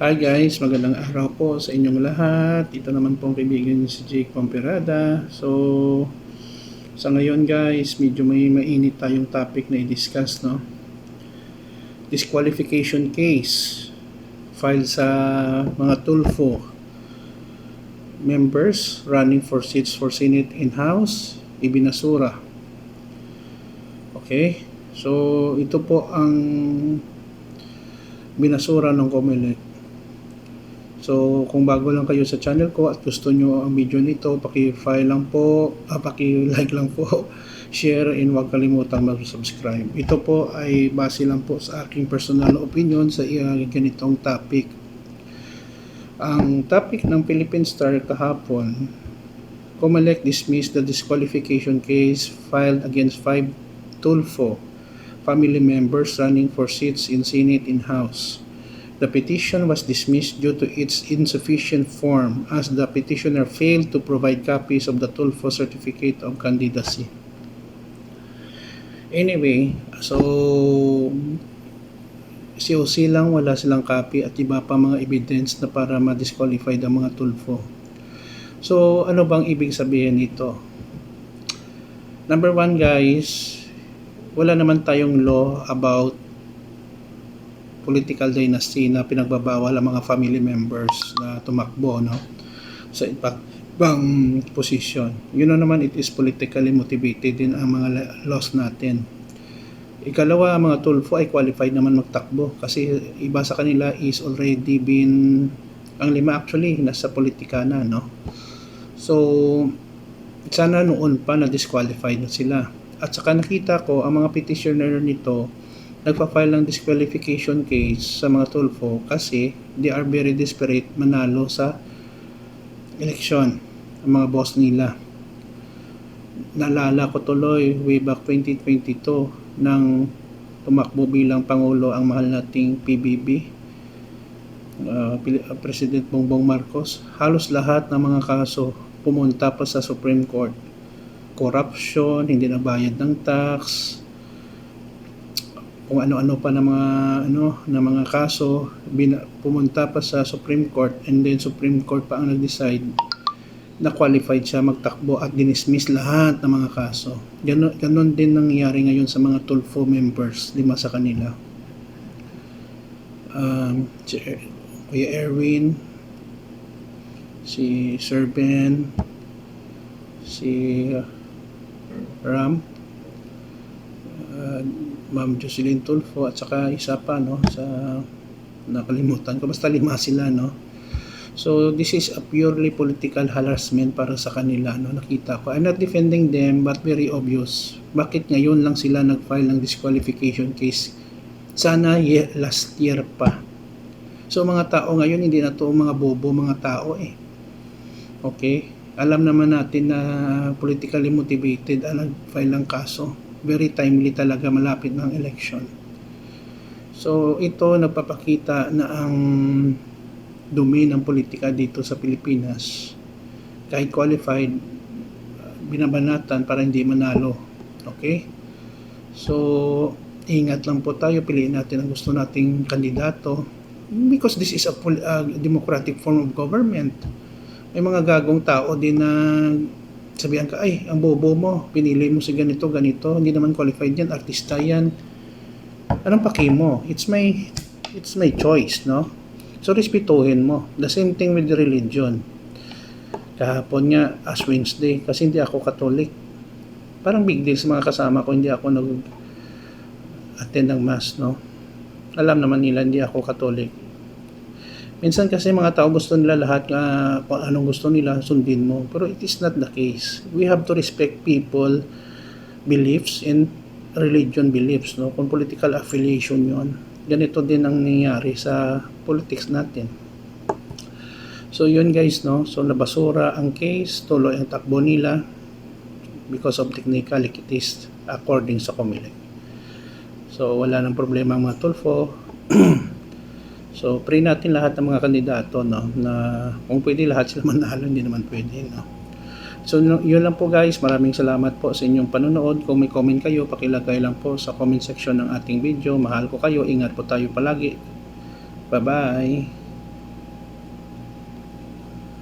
Hi guys, magandang araw po sa inyong lahat. Ito naman pong kaibigan niyo si Jake Pomperada. So, sa ngayon guys, medyo may mainit tayong topic na i-discuss, no? Disqualification case filed sa mga Tulfo members running for seats for Senate in-house, ibinasura. Okay? So, ito po ang binasura ng Comelec. So, kung bago lang kayo sa channel ko at gusto nyo ang video nito, paki-file lang po, ah, paki-like lang po, share, and huwag kalimutang mag-subscribe. Ito po ay base lang po sa aking personal opinion sa uh, ganitong topic. Ang topic ng Philippine Star kahapon, Comelec dismissed the disqualification case filed against five Tulfo family members running for seats in Senate and House. The petition was dismissed due to its insufficient form as the petitioner failed to provide copies of the Tulfo Certificate of Candidacy. Anyway, so COC lang wala silang copy at iba pa mga evidence na para ma-disqualify ang mga Tulfo. So, ano bang ibig sabihin nito? Number one guys, wala naman tayong law about political dynasty na pinagbabawal ang mga family members na tumakbo no sa ibang ibang position. You know naman it is politically motivated din ang mga laws natin. Ikalawa, mga tulfo ay qualified naman magtakbo kasi iba sa kanila is already been ang lima actually nasa politika na no. So sana noon pa na disqualified na sila. At saka nakita ko ang mga petitioner nito nagpa-file ng disqualification case sa mga Tulfo kasi they are very desperate manalo sa eleksyon ang mga boss nila. Naalala ko tuloy way back 2022 nang tumakbo bilang Pangulo ang mahal nating PBB uh, President Bongbong Marcos halos lahat ng mga kaso pumunta pa sa Supreme Court corruption, hindi nagbayad ng tax, kung ano-ano pa ng mga ano na mga kaso bina, pumunta pa sa Supreme Court and then Supreme Court pa ang nag-decide na qualified siya magtakbo at dinismiss lahat ng mga kaso. Ganon, ganon din nangyayari ngayon sa mga Tulfo members, lima sa kanila. Um, si Kuya Erwin, si Sir Ben, si uh, Ram, uh, Ma'am Jocelyn Tulfo at saka isa pa no sa nakalimutan ko. Basta lima sila no. So this is a purely political harassment para sa kanila no nakita ko. I'm not defending them but very obvious. Bakit ngayon lang sila nag-file ng disqualification case? Sana ye- last year pa. So mga tao ngayon hindi na to mga bobo mga tao eh. Okay? Alam naman natin na politically motivated ang nag-file ng kaso very timely talaga malapit ng election. So ito nagpapakita na ang dumi ng politika dito sa Pilipinas kahit qualified binabanatan para hindi manalo. Okay? So ingat lang po tayo piliin natin ang gusto nating kandidato because this is a, a democratic form of government. May mga gagong tao din na sabihan ka, ay, ang bobo mo, pinili mo si ganito, ganito, hindi naman qualified yan, artista yan. Anong paki mo? It's my, it's my choice, no? So, respetuhin mo. The same thing with religion. Kahapon nga, as Wednesday, kasi hindi ako Catholic. Parang big deal sa mga kasama ko, hindi ako nag-attend ng mass, no? Alam naman nila, hindi ako Catholic Minsan kasi mga tao gusto nila lahat nga kung anong gusto nila sundin mo. Pero it is not the case. We have to respect people beliefs and religion beliefs. No? Kung political affiliation yon ganito din ang nangyayari sa politics natin. So yun guys, no? So nabasura ang case, tuloy ang takbo nila because of technicalities according sa Comelec. So wala nang problema mga Tulfo. So, pray natin lahat ng mga kandidato, no, na kung pwede lahat sila manalo, hindi naman pwede, no. So, yun lang po guys. Maraming salamat po sa inyong panonood. Kung may comment kayo, pakilagay lang po sa comment section ng ating video. Mahal ko kayo. Ingat po tayo palagi. Bye-bye.